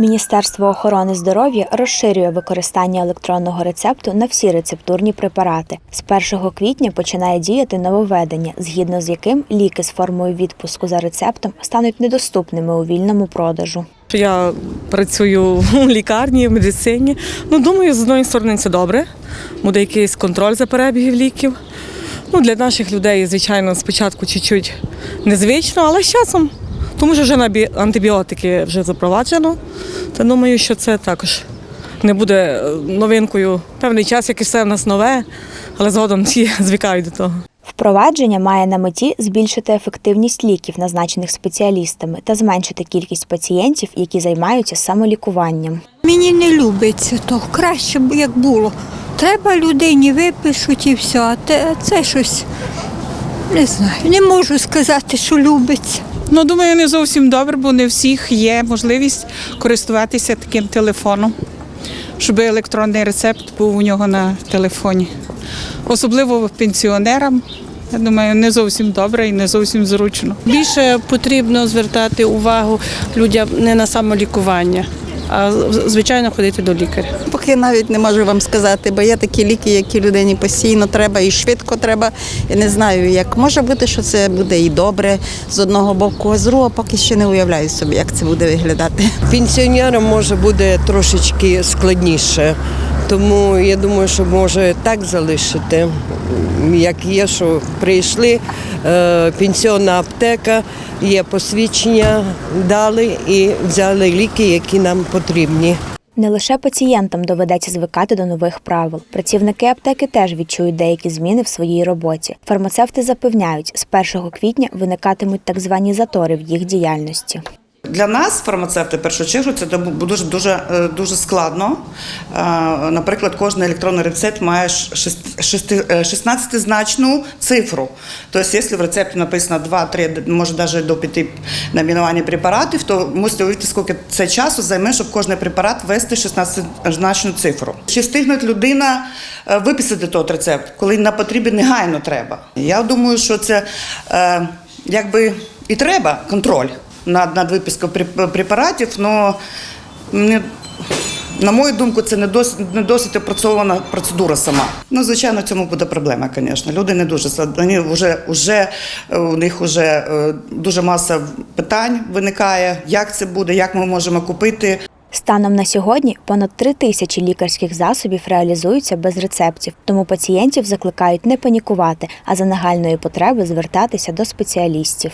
Міністерство охорони здоров'я розширює використання електронного рецепту на всі рецептурні препарати. З 1 квітня починає діяти нововведення, згідно з яким ліки з формою відпуску за рецептом стануть недоступними у вільному продажу. Я працюю в лікарні, в медицині. Ну, думаю, з одної сторони це добре. Буде якийсь контроль за перебігів ліків. Ну, для наших людей, звичайно, спочатку чуть-чуть незвично, але з часом, тому що вже антибіотики вже запроваджено, то думаю, що це також не буде е, новинкою. Певний час, як і все в нас нове, але згодом всі звикають до того. Впровадження має на меті збільшити ефективність ліків, назначених спеціалістами, та зменшити кількість пацієнтів, які займаються самолікуванням. Мені не любиться то. Краще б як було. Треба людині випишуть і все. А це щось не знаю. Не можу сказати, що любиться. Ну, думаю, не зовсім добре, бо не всіх є можливість користуватися таким телефоном, щоб електронний рецепт був у нього на телефоні. Особливо пенсіонерам. Я думаю, не зовсім добре і не зовсім зручно. Більше потрібно звертати увагу людям не на самолікування, а звичайно ходити до лікаря. Поки навіть не можу вам сказати, бо є такі ліки, які людині постійно треба і швидко треба. Я не знаю, як може бути, що це буде і добре з одного боку, а з другого поки ще не уявляю собі, як це буде виглядати. Пенсіонерам може буде трошечки складніше. Тому я думаю, що може так залишити, як є, що прийшли, е, пенсіонна аптека, є посвідчення, дали і взяли ліки, які нам потрібні. Не лише пацієнтам доведеться звикати до нових правил. Працівники аптеки теж відчують деякі зміни в своїй роботі. Фармацевти запевняють, з 1 квітня виникатимуть так звані затори в їх діяльності. Для нас, фармацевти, в першу чергу, це дуже дуже е, дуже складно. Е, Наприклад, кожен електронний рецепт має 16-значну цифру. Тобто, якщо в рецепті написано 2, 3, може навіть до 5 номінування препаратів, то можете уявити, скільки це часу займе, щоб кожен препарат ввести 16-значну цифру. Чи встигне людина е, виписати той рецепт, коли на потрібен негайно треба? Я думаю, що це е, якби і треба контроль над, над випискою препаратів, але на мою думку, це не досить, не досить опрацьована процедура сама. Ну, звичайно, в цьому буде проблема, звісно. Люди не дуже вони вже, вже е, у них вже е, дуже маса питань виникає, як це буде, як ми можемо купити. Станом на сьогодні понад три тисячі лікарських засобів реалізуються без рецептів, тому пацієнтів закликають не панікувати, а за нагальної потреби звертатися до спеціалістів.